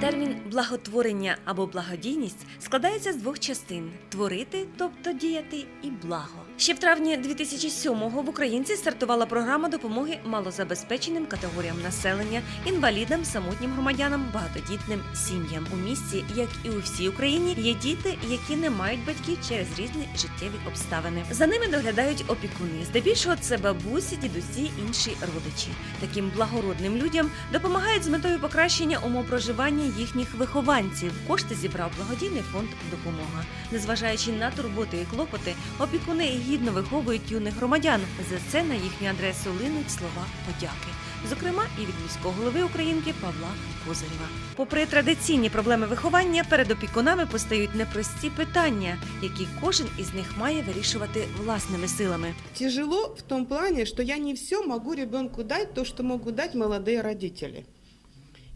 Термін благотворення або благодійність складається з двох частин: творити, тобто діяти, і благо. Ще в травні 2007-го в Українці стартувала програма допомоги малозабезпеченим категоріям населення, інвалідам, самотнім громадянам, багатодітним сім'ям. У місті, як і у всій Україні, є діти, які не мають батьків через різні життєві обставини. За ними доглядають опікуни. Здебільшого це бабусі, дідусі, інші родичі. Таким благородним людям допомагають з метою покращення умов проживання їхніх вихованців. Кошти зібрав благодійний фонд допомога. Незважаючи на турботи і клопоти, опікуни гідно виховують юних громадян. За це на їхню адресу линуть слова подяки. Зокрема, і від міського голови Українки Павла Козирєва. Попри традиційні проблеми виховання, перед опікунами постають непрості питання, які кожен із них має вирішувати власними силами. Тяжело в том плане, что я не все могу ребенку дать то, что могут дать молодые родители.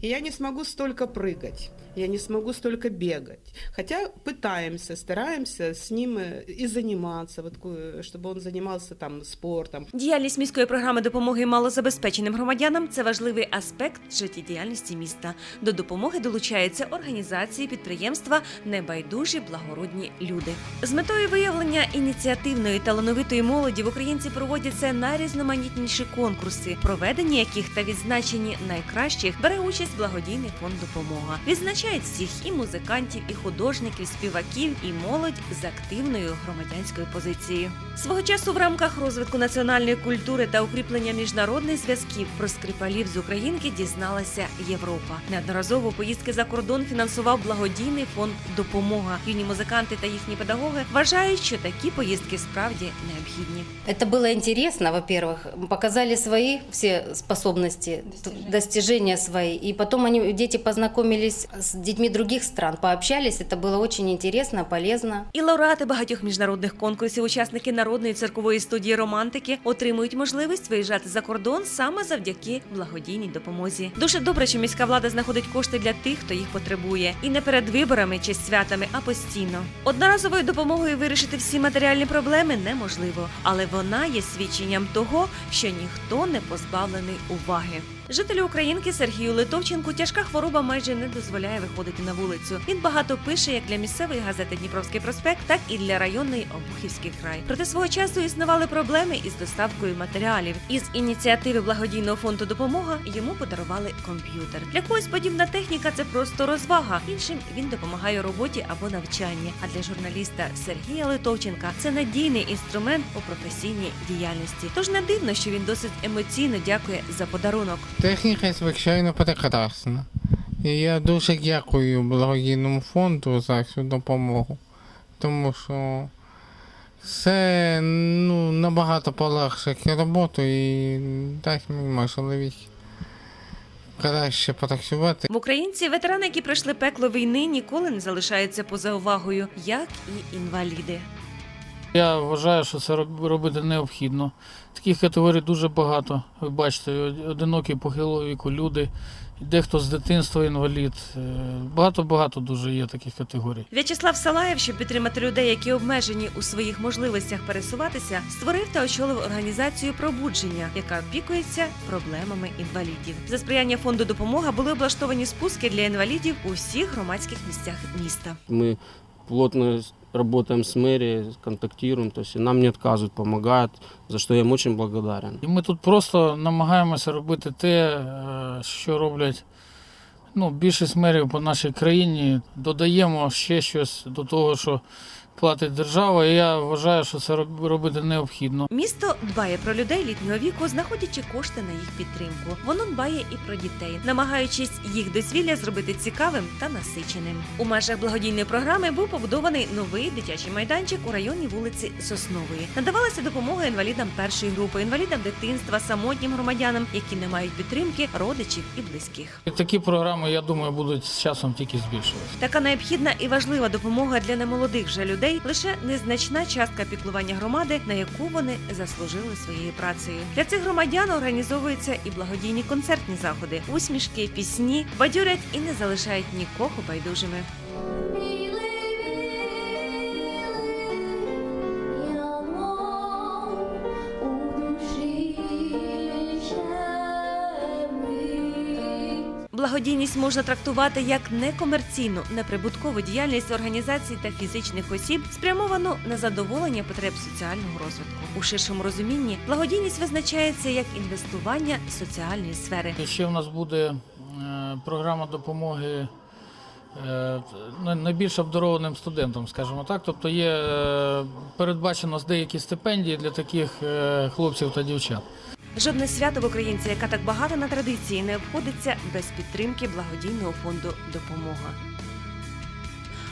И я не смогу столько прыгать, я не смогу столько бегать. Хотя пытаемся, стараемся с ним э, и заниматься, вот, ку- чтобы он занимался там спортом. Діяльність міської програми допомоги малозабезпеченим громадянам це важливий аспект життєдіяльності міста. До допомоги долучаються організації, підприємства, небайдужі благородні люди. З метою виявлення ініціативної талановитої молоді в українці проводяться найрізноманітніші конкурси, проведення яких та відзначені найкращих бере участь благодійний фонд допомога. Відзначають всіх і музикантів, і художників, співаків, і молодь з активною громадянською позицією. Свого часу в рамках розвитку національної культури та укріплення міжнародних зв'язків про скрипалів з Українки дізналася Європа. Неодноразово поїздки за кордон фінансував благодійний фонд допомога. Юні музиканти та їхні педагоги вважають, що такі поїздки справді необхідні. Это было интересно, во-первых, показали свои все способности, достижения, достижения свои, и потом они, дети познакомились с детьми других стран, пообщались, это было очень интересно, полезно. І лауреати багатьох міжнародних конкурсів, учасники народної циркової студії романтики, отримують можливість виїжджати за кордон саме завдяки благодійній допомозі. Дуже добре, що міська влада знаходить кошти для тих, хто їх потребує, і не перед виборами чи святами, а постійно. Одноразовою допомогою вирішити всі матеріальні проблеми неможливо, але вона є свідченням того, що ніхто не позбавлений уваги. Жителю Українки Сергію Литовченку тяжка хвороба майже не дозволяє виходити на вулицю. Він багато пише як для місцевої газети Дніпровський проспект, так і для районної Обухівський край. Проте свого часу існували проблеми із доставкою матеріалів. Із ініціативи благодійного фонду допомога йому подарували комп'ютер. Для когось подібна техніка це просто розвага. Іншим він допомагає роботі або навчанні. А для журналіста Сергія Литовченка це надійний інструмент у професійній діяльності. Тож не дивно, що він досить емоційно дякує за подарунок. Техніка, звичайно, прекрасна. І я дуже дякую благодійному фонду за цю допомогу, тому що це ну, набагато полегшить роботу і дасть мені можливість краще працювати. В Українці ветерани, які пройшли пекло війни, ніколи не залишаються поза увагою, як і інваліди. Я вважаю, що це робити необхідно. Таких категорій дуже багато. Ви бачите, одинокі похилого віку люди, дехто з дитинства інвалід. Е, Багато-багато дуже є таких категорій. В'ячеслав Салаєв, щоб підтримати людей, які обмежені у своїх можливостях пересуватися, створив та очолив організацію пробудження, яка опікується проблемами інвалідів. За сприяння фонду допомога були облаштовані спуски для інвалідів у всіх громадських місцях міста. Мы плотно работаем с мэрией, контактируем, то есть нам не отказывают, помогают, за что я им очень благодарен. І ми тут просто намагаємося робити те, е, що роблять ну, більшість мерів по нашій країні. Додаємо ще щось до того, що платить держава. І я вважаю, що це робити необхідно. Місто дбає про людей літнього віку, знаходячи кошти на їх підтримку. Воно дбає і про дітей, намагаючись їх дозвілля зробити цікавим та насиченим. У межах благодійної програми був побудований новий дитячий майданчик у районі вулиці Соснової. Надавалася допомога інвалідам першої групи, інвалідам дитинства, самотнім громадянам, які не мають підтримки родичів і близьких. Такі програми, я думаю, будуть з часом тільки збільшуватися. Така необхідна і важлива допомога для немолодих вже людей лише незначна частка піклування громади, на яку вони заслужили своєю працею. Для цих громадян організовуються і благодійні концертні заходи, усмішки, пісні бадюрять і не залишають нікого байдужими. Благодійність можна трактувати як некомерційну, неприбуткову діяльність організацій та фізичних осіб, спрямовану на задоволення потреб соціального розвитку. У ширшому розумінні благодійність визначається як інвестування соціальної сфери. Ще в нас буде е, програма допомоги е, найбільш обдарованим студентам, скажімо так. Тобто є е, передбачено деякі стипендії для таких хлопців та дівчат. Жодне свято в Українці, яка так багата на традиції, не обходиться без підтримки благодійного фонду Допомога.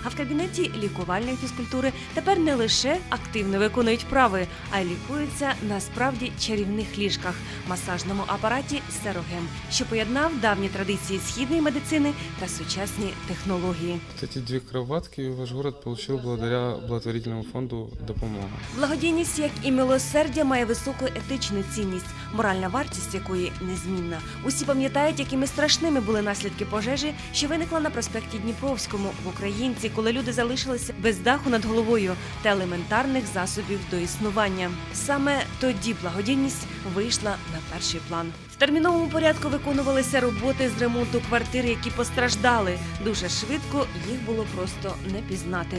А в кабінеті лікувальної фізкультури тепер не лише активно виконують вправи, а й лікуються на справді чарівних ліжках, масажному апараті Серогем, що поєднав давні традиції східної медицини та сучасні технології. Эти две кроватки ваш город получил благодаря благотворительному фонду «Допомога». Благодійність, як і милосердя, має високу етичну цінність, моральна вартість якої незмінна. Усі пам'ятають, якими страшними були наслідки пожежі, що виникла на проспекті Дніпровському в Українці, коли люди залишилися без даху над головою та елементарних засобів до існування. Саме тоді благодійність вийшла на перший план. В терміновому порядку виконувалися роботи з ремонту квартир, які постраждали. Дуже швидко їх було просто не пізнати.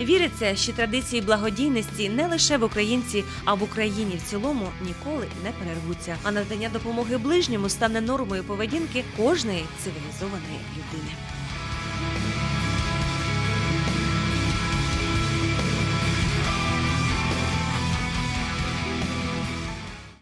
Віриться, що традиції благодійності не лише в українці, а в Україні в цілому ніколи не перервуться. А надання допомоги ближньому стане нормою поведінки кожної цивілізованої людини.